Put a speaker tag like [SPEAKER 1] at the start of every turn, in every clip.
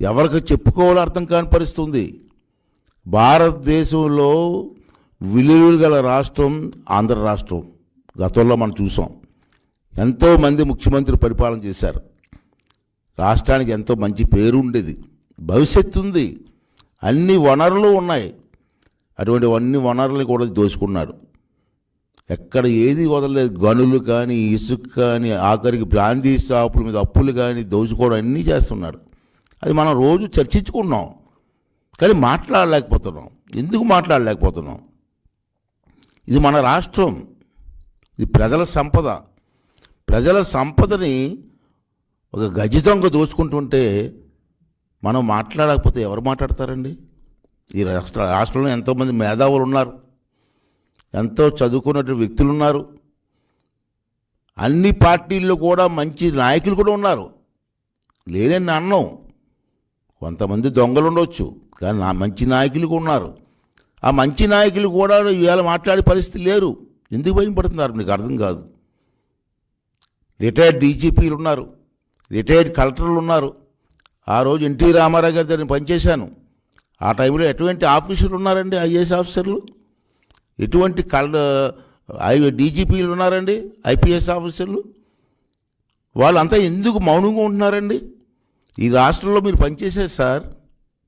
[SPEAKER 1] ఎవరికి చెప్పుకోవాలో అర్థం కాని పరిస్థితుంది. భారతదేశంలో విలువలు గల రాష్ట్రం ఆంధ్ర రాష్ట్రం. గతంలో మనం చూసాం. ఎంతోమంది ముఖ్యమంత్రి పరిపాలన చేశారు. రాష్ట్రానికి ఎంతో మంచి పేరు ఉండేది. భవిష్యత్తు ఉంది. అన్ని వనరులు ఉన్నాయి. అటువంటి అన్ని వనరులు కూడా దోచుకున్నాడు ఎక్కడ ఏది వదలలేదు. గనులు కానీ ఇసుక కానీ ఆఖరికి బ్రాందీ షాపుల మీద అప్పులు కానీ దోచుకోవడం అన్నీ చేస్తున్నాడు అది మనం రోజు చర్చించుకుంటున్నాం. కానీ మాట్లాడలేకపోతున్నాం. ఎందుకు మాట్లాడలేకపోతున్నాం? ఇది మన రాష్ట్రం. ఇది ప్రజల సంపద. ప్రజల సంపదని ఒక గజితంగా దోచుకుంటుంటే మనం మాట్లాడకపోతే ఎవరు మాట్లాడతారండి? ఈ రాష్ట్ర రాష్ట్రంలో ఎంతోమంది మేధావులు ఉన్నారు. ఎంతో చదువుకున్నటువంటి వ్యక్తులు ఉన్నారు. అన్ని పార్టీల్లో కూడా మంచి నాయకులు కూడా ఉన్నారు. లేనని అన్నం. కొంతమంది దొంగలు ఉండొచ్చు కానీ నా మంచి నాయకులు కూడా ఉన్నారు. ఆ మంచి నాయకులు కూడా ఇవాళ మాట్లాడే పరిస్థితి లేరు. ఎందుకు భయం పడుతున్నారు? మీకు అర్థం కాదు. రిటైర్డ్ డీజీపీలు ఉన్నారు. రిటైర్డ్ కలెక్టర్లు ఉన్నారు. ఆ రోజు ఎన్టీ రామారావు గారి దగ్గర పనిచేశాను. ఆ టైంలో ఎటువంటి ఆఫీసర్లు ఉన్నారండి ఐఏఎస్ ఆఫీసర్లు? ఎటువంటి కల్ ఐ డీజీపీలు ఉన్నారండి? ఐపీఎస్ ఆఫీసర్లు? వాళ్ళంతా ఎందుకు మౌనంగా ఉంటున్నారండి? ఈ రాష్ట్రంలో మీరు పనిచేశారు సార్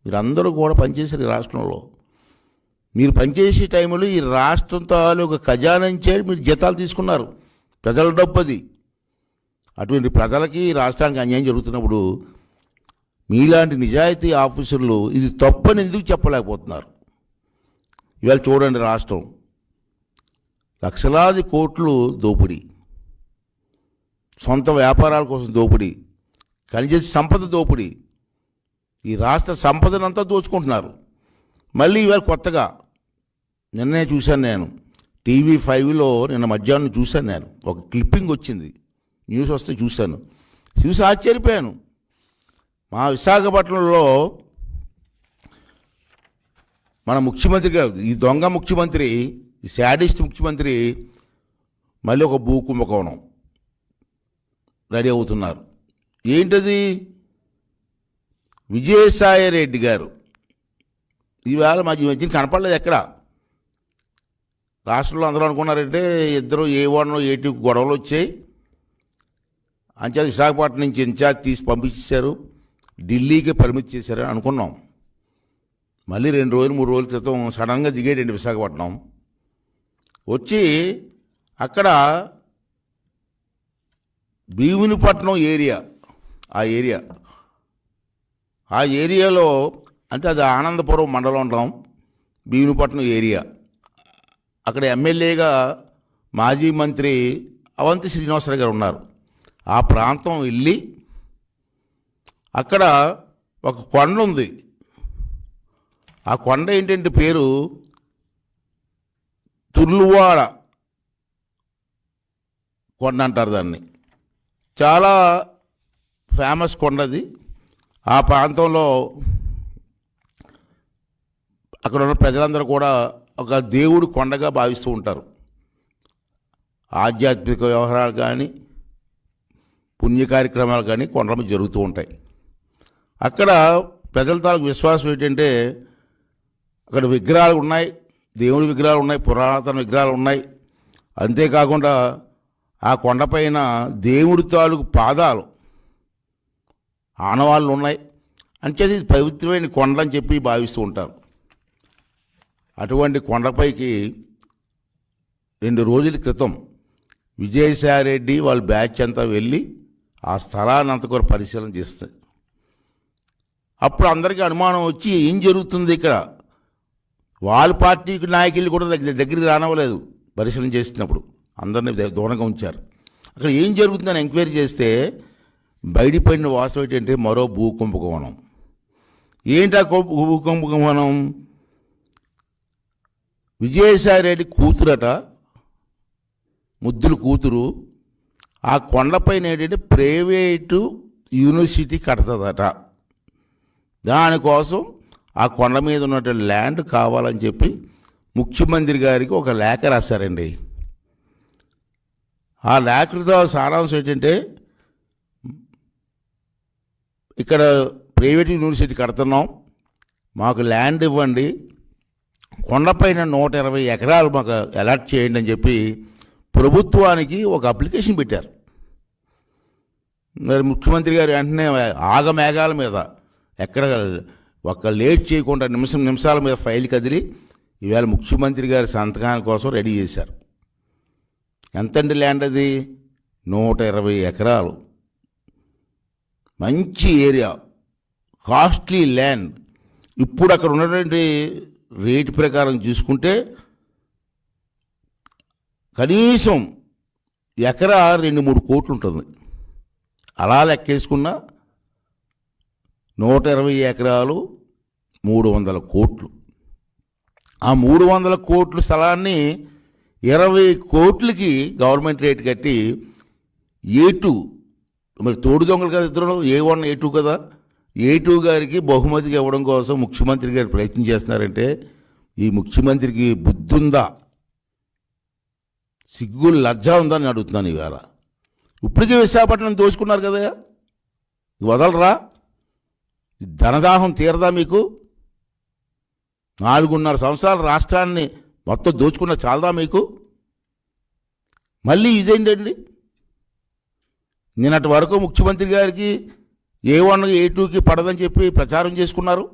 [SPEAKER 1] మీరందరూ కూడా పనిచేశారు ఈ రాష్ట్రంలో. మీరు పనిచేసే టైంలో ఈ రాష్ట్రం తాలూకు ఖజానంచే మీరు జీతాలు తీసుకున్నారు. ప్రజల డబ్బు అది. అటువంటి ప్రజలకి రాష్ట్రానికి అన్యాయం జరుగుతున్నప్పుడు మీలాంటి నిజాయితీ ఆఫీసర్లు ఇది తప్పని ఎందుకు చెప్పలేకపోతున్నారు? ఇవాళ చూడండి రాష్ట్రం. లక్షలాది కోట్లు దోపిడీ. సొంత వ్యాపారాల కోసం దోపిడీ. ఖనిజ సంపద దోపిడీ. ఈ రాష్ట్ర సంపదనంతా దోచుకుంటున్నారు. మళ్ళీ ఇవాళ కొత్తగా నిన్నే చూశాను నేను. టీవీ ఫైవ్లో నిన్న మధ్యాహ్నం చూశాను నేను. ఒక క్లిప్పింగ్ వచ్చింది. న్యూస్ వస్తే చూశాను. చూసి ఆశ్చర్యపోయాను. మా విశాఖపట్నంలో మన ముఖ్యమంత్రి గారు ఈ దొంగ ముఖ్యమంత్రి ఈ శాడిస్ట్ ముఖ్యమంత్రి మళ్ళీ ఒక భూ కుంభకోణం రెడీ అవుతున్నారు. ఏంటది? విజయసాయి రెడ్డి గారు. ఈవేళ మా ఈ కనపడలేదు ఎక్కడ? రాష్ట్రంలో అందరూ అనుకున్నారంటే ఇద్దరు ఏ వన్ ఏ టూ గొడవలు వచ్చాయి. అంచేత విశాఖపట్నం నుంచి ఇన్ఛార్జ్ తీసి పంపించేశారు. ఢిల్లీకి పరిమితి చేశారని అనుకున్నాం. మళ్ళీ రెండు రోజులు మూడు రోజుల క్రితం సడన్గా దిగేయండి విశాఖపట్నం. వచ్చి అక్కడ భీమునిపట్నం ఏరియా ఆ ఏరియా. ఆ ఏరియాలో అంటే అది ఆనందపురం మండలం ఉంటాం భీమునిపట్నం ఏరియా. అక్కడ ఎమ్మెల్యేగా మాజీ మంత్రి అవంతి శ్రీనివాసరావు గారు ఉన్నారు. ఆ ప్రాంతం వెళ్ళి అక్కడ ఒక కొండ ఉంది. ఆ కొండ ఏంటంటే పేరు తుర్లువాడ కొండ అంటారు దాన్ని. చాలా ఫేమస్ కొండ అది ఆ ప్రాంతంలో అక్కడ ఉన్న ప్రజలందరూ కూడా ఒక దేవుడు కొండగా భావిస్తూ ఉంటారు. ఆధ్యాత్మిక వ్యవహారాలు కానీ పుణ్య కార్యక్రమాలు కానీ కొండల జరుగుతూ ఉంటాయి. అక్కడ ప్రజల తాలూకు విశ్వాసం ఏంటంటే అక్కడ విగ్రహాలు ఉన్నాయి దేవుడి విగ్రహాలు ఉన్నాయి పురాతన విగ్రహాలు ఉన్నాయి. అంతేకాకుండా ఆ కొండపైన దేవుడి తాలూకు పాదాలు ఆనవాళ్ళు ఉన్నాయి అంచేది ఇది పవిత్రమైన కొండ అని చెప్పి భావిస్తూ ఉంటారు. అటువంటి కొండపైకి రెండు రోజుల క్రితం విజయసాయిరెడ్డి వాళ్ళ బ్యాచ్ అంతా వెళ్ళి ఆ స్థలాన్ని అంతా కూడా పరిశీలన చేస్తారు. అప్పుడు అందరికీ అనుమానం వచ్చి ఏం జరుగుతుంది ఇక్కడ? వాళ్ళ పార్టీకి నాయకులు కూడా దగ్గర దగ్గరికి రానవ్వలేదు పరిశీలన చేసినప్పుడు. అందరినీ దూరంగా ఉంచారు. అక్కడ ఏం జరుగుతుందని ఎంక్వైరీ చేస్తే బయటపడిన వాస్తవం ఏంటంటే మరో భూకుంభకోణం ఏంటి ఆ భూకుంభకోణం భూ కుంభకోణం విజయసాయిరెడ్డి కూతురట ముద్దులు కూతురు ఆ కొండపైన ఏంటంటే ప్రైవేటు యూనివర్సిటీ కడతదట. దానికోసం ఆ కొండ మీద ఉన్నటువంటి ల్యాండ్ కావాలని చెప్పి ముఖ్యమంత్రి గారికి ఒక లేఖ రాశారండి. ఆ లేఖతో సారాంశం ఏంటంటే ఇక్కడ ప్రైవేట్ యూనివర్సిటీ కడుతున్నాం. మాకు ల్యాండ్ ఇవ్వండి. కొండపైన నూట ఇరవై ఎకరాలు మాకు అలాట్ చేయండి అని చెప్పి ప్రభుత్వానికి ఒక అప్లికేషన్ పెట్టారు. మరి ముఖ్యమంత్రి గారు వెంటనే ఆగ మేఘాల మీద ఎక్కడ ఒక్క లేట్ చేయకుండా నిమిషం నిమిషాల మీద ఫైల్ కదిలి ఈవేళ ముఖ్యమంత్రి గారి సంతకాల కోసం రెడీ చేశారు. ఎంతండి ల్యాండ్ అది? నూట ఇరవై ఎకరాలు. మంచి ఏరియా కాస్ట్లీ ల్యాండ్. ఇప్పుడు అక్కడ ఉన్నటువంటి రేటు ప్రకారం చూసుకుంటే కనీసం ఎకరా రెండు మూడు కోట్లు ఉంటుంది అలా లెక్కేసుకున్న నూట ఇరవై ఎకరాలు మూడు వందల కోట్లు. ఆ మూడు వందల కోట్ల స్థలాన్ని ఇరవై కోట్లకి గవర్నమెంట్ రేట్ కట్టి ఏటు టూ మరి తోడు దొంగలు కదా ఇద్దరు? ఏ వన్ ఏ టూ కదా? ఏ టూ గారికి బహుమతికి ఇవ్వడం కోసం ముఖ్యమంత్రి గారు ప్రయత్నం చేస్తున్నారంటే ఈ ముఖ్యమంత్రికి బుద్ధి ఉందా సిగ్గు లజ్జ ఉందా అని అడుగుతున్నాను ఈవేళ ఇప్పటికే విశాఖపట్నం దోచుకున్నారు కదా? వదలరా? ధనదాహం తీరదా మీకు? నాలుగున్నర సంవత్సరాల రాష్ట్రాన్ని మొత్తం దోచుకున్న చాలదా మీకు? మళ్ళీ ఇదేంటండి? నిన్నటి వరకు ముఖ్యమంత్రి గారికి ఏ వన్ ఏ టూకి పడదని చెప్పి ప్రచారం చేసుకున్నారు.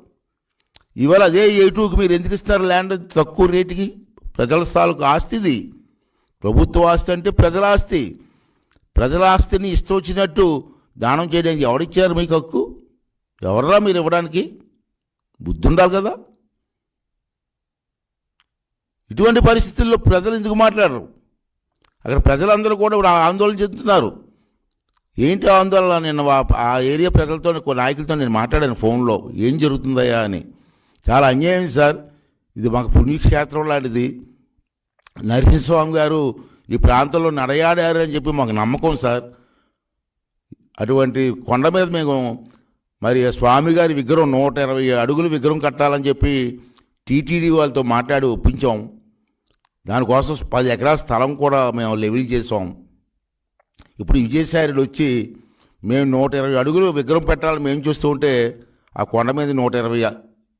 [SPEAKER 1] ఇవాళ అదే ఏ టూకి మీరు ఎందుకు ఇస్తారు ల్యాండ్ తక్కువ రేటుకి? ప్రజల స్థాలకు ఆస్తి ఇది. ప్రభుత్వ ఆస్తి అంటే ప్రజల ఆస్తి. ప్రజల ఆస్తిని ఇష్టం వచ్చినట్టు దానం చేయడానికి ఎవడిచ్చారు మీకు హక్కు? ఎవర్రా మీరు ఇవ్వడానికి? బుద్ధి ఉండాలి కదా. ఇటువంటి పరిస్థితుల్లో ప్రజలు ఎందుకు మాట్లాడరు? అక్కడ ప్రజలందరూ కూడా ఆందోళన చెందుతున్నారు. ఏంటి ఆందోళన? నిన్న వా- ఆ ఏరియా ప్రజలతో కొన్ని నాయకులతో నేను మాట్లాడాను ఫోన్లో. ఏం జరుగుతుందయ్యా అని. చాలా అన్యాయం సార్. ఇది మాకు పుణ్యక్షేత్రం లాంటిది. నరసింహస్వామి గారు ఈ ప్రాంతంలో నడయాడారు అని చెప్పి మాకు నమ్మకం సార్. అటువంటి కొండ మీద మేము మరి స్వామి గారి విగ్రహం నూట ఇరవై అడుగులు విగ్రహం కట్టాలని చెప్పి టీటీడీ వాళ్ళతో మాట్లాడి ఒప్పించాం. దానికోసం పది ఎకరాల స్థలం కూడా మేము లెవెల్ చేసాం ఇప్పుడు విజయసాయిలు వచ్చి మేము నూట ఇరవై అడుగులు విగ్రహం పెట్టాలని మేము చూస్తూ ఉంటే ఆ కొండ మీద నూట ఇరవై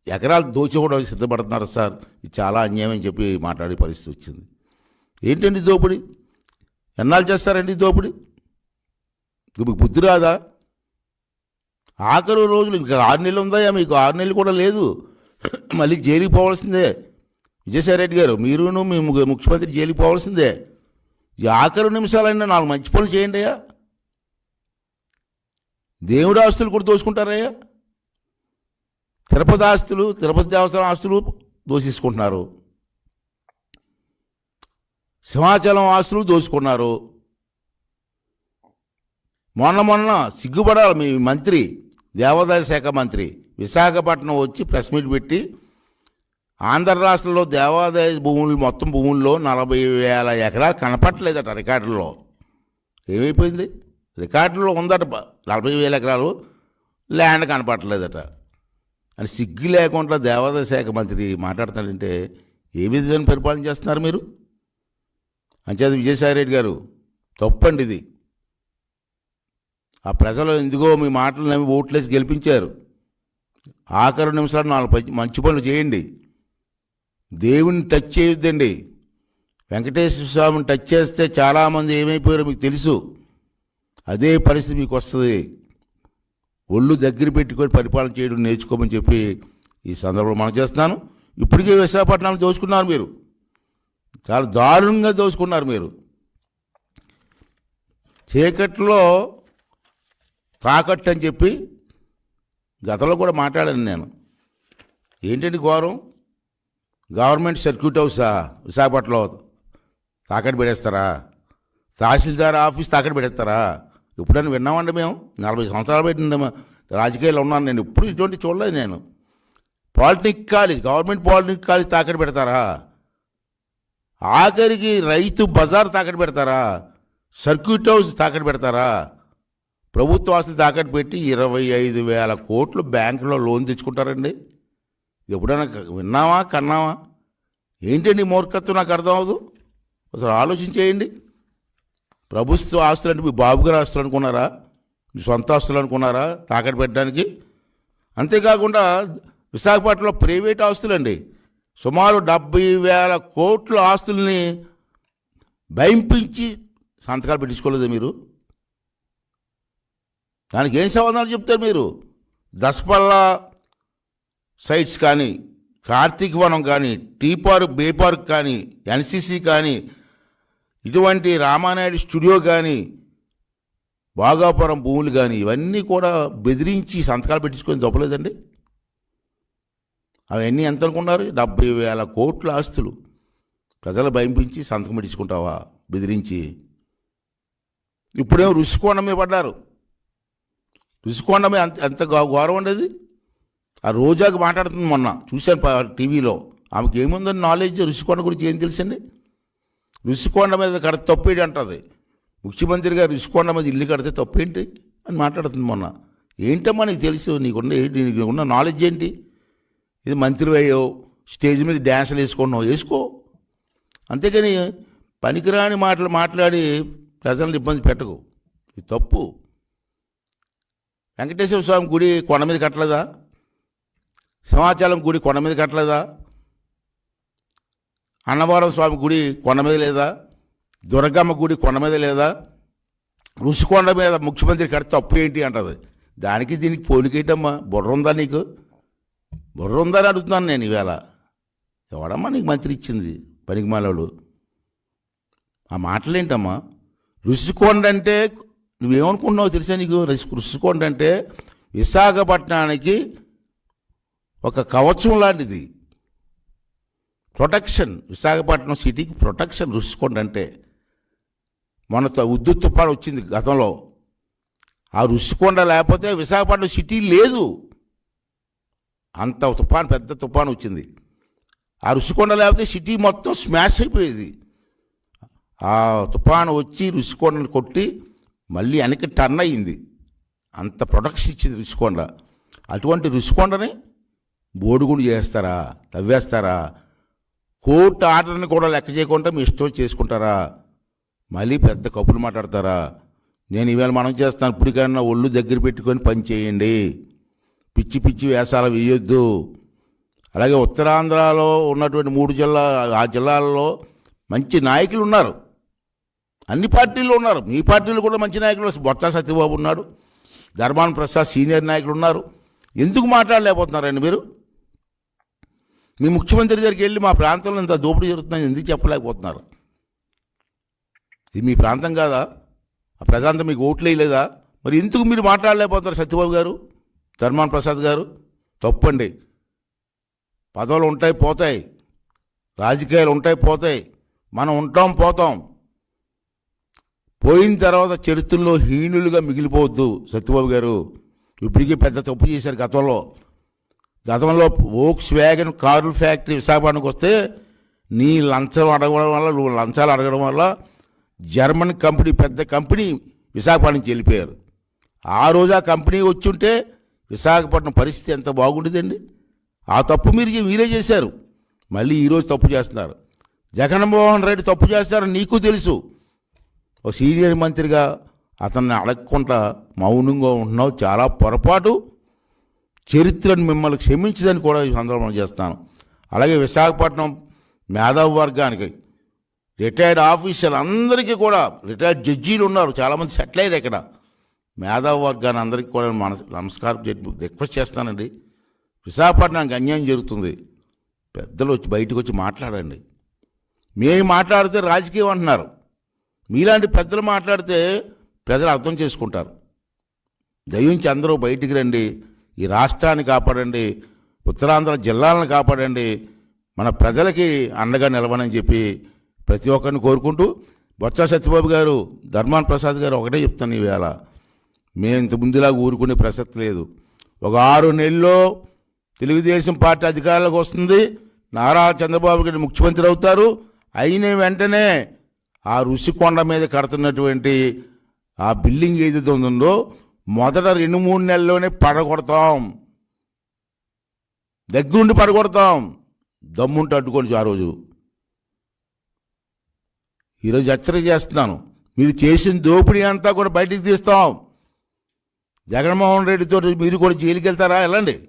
[SPEAKER 1] ఎకరాలు దోచుకోవడానికి సిద్ధపడుతున్నారు సార్. ఇది చాలా అన్యాయం అని చెప్పి మాట్లాడే పరిస్థితి వచ్చింది. ఏంటండి దోపిడి? ఎన్నాళ్ళు చేస్తారండి దోపిడి? ఇప్పుడు మీకు బుద్ధి రాదా? ఆఖరు రోజులు ఇంకా ఆరు నెలలు ఉందా మీకు. ఆరు నెలలు కూడా లేదు. మళ్ళీ జైలుకి పోవాల్సిందే. విజయసాయి రెడ్డి గారు మీరును మీ ముఖ్యమంత్రి జైలుకి పోవాల్సిందే. ఈ ఆఖరు నిమిషాలైనా నాలుగు మంచి పనులు చేయండి అయ్యా. దేవుడు ఆస్తులు కూడా దోసుకుంటారయ్యా తిరుపతి ఆస్తులు తిరుపతి దేవస్థానం ఆస్తులు దోషించుకుంటున్నారు సింహాచలం ఆస్తులు దోచుకున్నారు. మొన్న మొన్న సిగ్గుపడాలి మీ మంత్రి దేవాదాయ శాఖ మంత్రి విశాఖపట్నం వచ్చి ప్రెస్ మీట్ పెట్టి ఆంధ్ర రాష్ట్రంలో దేవాదాయ భూములు మొత్తం భూముల్లో నలభై వేల ఎకరాలు కనపట్లేదట రికార్డుల్లో. ఏమైపోయింది? రికార్డులో ఉందట నలభై వేల ఎకరాలు ల్యాండ్ కనపట్లేదట అని సిగ్గు లేకుండా దేవాదాయ శాఖ మంత్రి మాట్లాడుతాడంటే ఏ విధమైన పరిపాలన చేస్తున్నారు మీరు? అంచేది విజయసాయిరెడ్డి గారు తప్పండి ఇది. ఆ ప్రజలు ఎందుకో మీ మాటలు నమ్మి ఓట్లేసి గెలిపించారు. ఆఖరు నిమిషాలు నాలుగు మంచి పనులు చేయండి. దేవుని టచ్ చేయొద్దండి. వెంకటేశ్వర స్వామిని టచ్ చేస్తే చాలామంది ఏమైపోయారో మీకు తెలుసు. అదే పరిస్థితి మీకు వస్తుంది. ఒళ్ళు దగ్గర పెట్టుకొని పరిపాలన చేయడం నేర్చుకోమని చెప్పి ఈ సందర్భంలో మనం చేస్తున్నాను. ఇప్పటికే విశాఖపట్నం దోచుకున్నారు మీరు. చాలా దారుణంగా దోచుకున్నారు మీరు. చీకట్లో తాకట్టు అని చెప్పి గతంలో కూడా మాట్లాడాను నేను. ఏంటండి ఘోరం? గవర్నమెంట్ సర్క్యూట్ హౌసా విశాఖపట్నంలో తాకట్టు పెడేస్తారా తహసీల్దార్ ఆఫీస్ తాకట్టు పెడేస్తారా ఎప్పుడైనా విన్నామండి మేము? నలభై సంవత్సరాలు పెట్టిన రాజకీయాల్లో ఉన్నాను నేను. ఇప్పుడు ఇటువంటి చూడలేదు నేను. Polytechnic college government polytechnic college తాకట్టు పెడతారా? ఆఖరికి రైతు బజార్ తాకట్టు పెడతారా? సర్క్యూట్ హౌస్ తాకట్టు పెడతారా? ప్రభుత్వ ఆస్తులు తాకట్టు పెట్టి ఇరవై ఐదు వేల కోట్లు బ్యాంకులో లోన్ తెచ్చుకుంటారండి. ఎప్పుడైనా విన్నావా కన్నావా? ఏంటండి మూర్ఖత్వం? నాకు అర్థం అవ్వదు అసలు ఆలోచించేయండి. ప్రభుత్వ ఆస్తులు అంటే మీ బాబుగారు ఆస్తులు అనుకున్నారా? మీ సొంత ఆస్తులు అనుకున్నారా? తాకట్టు పెట్టడానికి? అంతేకాకుండా విశాఖపట్నంలో ప్రైవేట్ ఆస్తులండి. సుమారు డెబ్బై వేల కోట్ల ఆస్తుల్ని భయంపించి సంతకాలు పెట్టించుకోలేదు మీరు? దానికి ఏం సమాధానం చెప్తారు మీరు? దసపల్ల సైట్స్ కానీ కార్తీక వనం కానీ టీ పార్క్ బే పార్క్ కానీ ఎన్సిసి కానీ ఇటువంటి రామానాయుడు స్టూడియో కానీ బాగాపురం భూములు కానీ ఇవన్నీ కూడా బెదిరించి సంతకాలు పెట్టించుకొని చెప్పలేదండి అవన్నీ ఎంత అనుకున్నారు? డెబ్బై వేల కోట్ల ఆస్తులు. ప్రజలు భయంపించి సంతకం పెట్టించుకుంటావా? బెదిరించి. ఇప్పుడేమో రుషికోండ పడ్డారు. రుషికోండ అంత ఎంత గౌ- గౌరవం ఉండేది? ఆ రోజాకి మాట్లాడుతుంది మొన్న. చూశాను టీవీలో. ఆమెకి ఏముందని నాలెడ్జ్ రుషికొండ గురించి ఏం తెలుసండి రుషికొండ మీద కడ తప్పేంటి అంటుంది. ముఖ్యమంత్రి గారు రుషికొండ మీద ఇల్లు కడితే తప్పేంటి అని మాట్లాడుతుంది మొన్న. ఏంటమ్మా నీకు తెలుసు నీకున్న ఏంటి నీకు ఉన్న నాలెడ్జ్ ఏంటి? ఇది మంత్రి అయ్యో స్టేజ్ మీద డ్యాన్సులు వేసుకున్నావు వేసుకో. అంతేకాని పనికిరాని మాటలు మాట్లాడి ప్రజలను ఇబ్బంది పెట్టకు. ఇది తప్పు. వెంకటేశ్వర స్వామి గుడి కొండ మీద కట్టలేదా? సింహాచలం గుడి కొండ మీద కట్టలేదా? అన్నవరం స్వామి గుడి కొండ మీద లేదా? దుర్గమ్మ గుడి కొండ మీద లేదా? ఋషికొండ మీద ముఖ్యమంత్రి కడితే తప్పు ఏంటి అంటది. దానికి దీనికి పోలికేటమ్మా బుర్ర ఉందా నీకు? బుర్ర ఉందా అని అడుగుతున్నాను నేను ఈవేళ. ఎవడమ్మా నీకు మంత్రి ఇచ్చింది పనికి మాలోడు ఆ మాటలేంటమ్మా? ఋషికొండ అంటే నువ్వేమనుకుంటున్నావు తెలుసా నీకు? రుషికొండ ఋషికొండ అంటే విశాఖపట్నానికి ఒక కవచం లాంటిది. ప్రొటెక్షన్ విశాఖపట్నం సిటీకి ప్రొటెక్షన్ రుషికొండ అంటే మొన్న ఉద్యుత్ ఉద్దు తుఫాను వచ్చింది గతంలో. ఆ రుషికొండ లేకపోతే విశాఖపట్నం సిటీ లేదు. అంత తుఫాన్ పెద్ద తుఫాన్ వచ్చింది. ఆ రుషికొండ లేకపోతే సిటీ మొత్తం స్మాష్ అయిపోయేది. ఆ తుఫాను వచ్చి రుషికొండను కొట్టి మళ్ళీ వెనక్కి టర్న్ అయ్యింది. అంత ప్రొటెక్షన్ ఇచ్చింది రుషికొండ అటువంటి రుషికొండని బోడుగుడు చేస్తారా? తవ్వేస్తారా? కోర్టు ఆర్డర్ని కూడా లెక్క చేయకుండా మీ ఇష్టం చేసుకుంటారా? మళ్ళీ పెద్ద కప్పులు మాట్లాడతారా? నేను ఈవేళ మనం చేస్తాను ఇప్పటికైనా ఒళ్ళు దగ్గర పెట్టుకొని పని చేయండి. పిచ్చి పిచ్చి వేషాలు వేయొద్దు. అలాగే ఉత్తరాంధ్రలో ఉన్నటువంటి మూడు జిల్లా ఆ జిల్లాల్లో మంచి నాయకులు ఉన్నారు. అన్ని పార్టీలు ఉన్నారు. మీ పార్టీలు కూడా మంచి నాయకులు బొత్స సత్యబాబు ఉన్నాడు. ధర్మాన ప్రసాద్ సీనియర్ నాయకులు ఉన్నారు. ఎందుకు మాట్లాడలేకపోతున్నారండి మీరు? మీ ముఖ్యమంత్రి దగ్గరికి వెళ్ళి మా ప్రాంతంలో ఇంత దోపిడీ జరుగుతుందని ఎందుకు చెప్పలేకపోతున్నారు? ఇది మీ ప్రాంతం కాదా? ఆ ప్రజాంతం మీకు ఓట్లేయలేదా మరి ఎందుకు మీరు మాట్లాడలేకపోతున్నారు సత్యబాబు గారు ధర్మాన్ ప్రసాద్ గారు? తప్పండి. పదవులు ఉంటాయి పోతాయి. రాజకీయాలు ఉంటాయి పోతాయి. మనం ఉంటాం పోతాం. పోయిన తర్వాత చరిత్రలో హీనులుగా మిగిలిపోవద్దు సత్యబాబు గారు. ఇప్పటికీ పెద్ద తప్పు చేశారు గతంలో. గతంలో ఓక్స్ వ్యాగన్ కార్ల ఫ్యాక్టరీ విశాఖపట్నంకి వస్తే నీ లంచం అడగడం వల్ల నువ్వు లంచాలు అడగడం వల్ల జర్మన్ కంపెనీ పెద్ద కంపెనీ విశాఖపట్నం నుంచి వెళ్ళిపోయారు. ఆ రోజు ఆ కంపెనీ వచ్చుంటే విశాఖపట్నం పరిస్థితి ఎంత బాగుండేదండి? ఆ తప్పు మీరు మీరే చేశారు. మళ్ళీ ఈరోజు తప్పు చేస్తున్నారు. జగన్మోహన్ రెడ్డి తప్పు చేస్తారని నీకు తెలుసు. ఓ సీనియర్ మంత్రిగా అతన్ని అడగకుండా మౌనంగా ఉంటున్నావు. చాలా పొరపాటు. చరిత్రను మిమ్మల్ని క్షమించదని కూడా ఈ సందర్భం చేస్తాను. అలాగే విశాఖపట్నం మేధావి వర్గానికి రిటైర్డ్ ఆఫీసర్లు అందరికీ కూడా రిటైర్డ్ జడ్జీలు ఉన్నారు చాలామంది సెటిల్ అయ్యారు ఇక్కడ. మేధావి వర్గాన్ని అందరికీ కూడా మన నమస్కారం రిక్వెస్ట్ చేస్తానండి. విశాఖపట్నానికి అన్యాయం జరుగుతుంది. పెద్దలు వచ్చి బయటకు వచ్చి మాట్లాడండి. మేము మాట్లాడితే రాజకీయం అంటున్నారు. మీలాంటి పెద్దలు మాట్లాడితే ప్రజలు అర్థం చేసుకుంటారు. దయించి అందరూ బయటికి రండి. ఈ రాష్ట్రాన్ని కాపాడండి ఉత్తరాంధ్ర జిల్లాలను కాపాడండి మన ప్రజలకి అండగా నిలవనని చెప్పి ప్రతి ఒక్కరిని కోరుకుంటూ బొత్స సత్యబాబు గారు ధర్మాన్ ప్రసాద్ గారు ఒకటే చెప్తాను ఈవేళ మేము ఇంత ముందులాగా ఊరుకునే ప్రసక్తి లేదు. ఒక ఆరు నెలల్లో తెలుగుదేశం పార్టీ అధికారులకు వస్తుంది. నారా చంద్రబాబు గారు ముఖ్యమంత్రి అవుతారు. అయిన వెంటనే ఆ ఋషికొండ మీద కడుతున్నటువంటి ఆ బిల్డింగ్ ఏదైతే ఉందో మొదట రెండు మూడు నెలల్లోనే పడగొడతాం. దగ్గరుండి పడగొడతాం. దమ్ముంటే అడ్డుకోండి ఆ రోజు. ఈరోజు హెచ్చరిక చేస్తున్నాను. మీరు చేసిన దోపిడీ అంతా కూడా బయటికి తీస్తాం. జగన్మోహన్ రెడ్డితో మీరు కూడా జైలుకి వెళ్తారా వెళ్ళండి.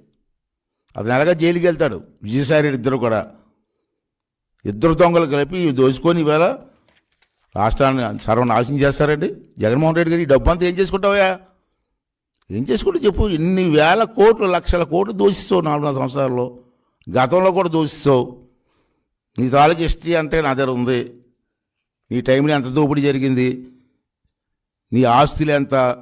[SPEAKER 1] అతను ఎలాగా జైలుకి వెళ్తాడు విజయసాయి రెడ్డి ఇద్దరు కూడా. ఇద్దరు దొంగలు కలిపి దోచుకొని ఈవేళ రాష్ట్రాన్ని సర్వనాశనం చేస్తారండి. జగన్మోహన్ రెడ్డి గారు ఈ డబ్బు అంతా ఏం చేసుకుంటావా ఏం చేసుకుంటే చెప్పు? ఇన్ని వేల కోట్లు లక్షల కోట్లు దోషిస్తావు నాలుగున్నర సంవత్సరాల్లో. గతంలో కూడా దోషిస్తావు. నీ తాలూకు హిస్టరీ అంతే నా దగ్గర ఉంది. నీ టైంలో ఎంత దోపిడీ జరిగింది? నీ ఆస్తులు ఎంత?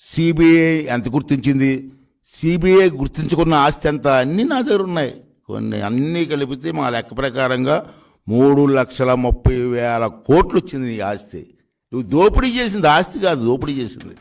[SPEAKER 1] సిబిఐ ఎంత గుర్తించింది? సిబిఐ గుర్తించుకున్న ఆస్తి ఎంత? అన్నీ నా దగ్గర ఉన్నాయి. కొన్ని అన్నీ కలిపితే మా లెక్క ప్రకారంగా మూడు లక్షల ముప్పై వేల కోట్లు వచ్చింది నీ ఆస్తి. నువ్వు దోపిడీ చేసింది ఆస్తి కాదు దోపిడీ చేసింది.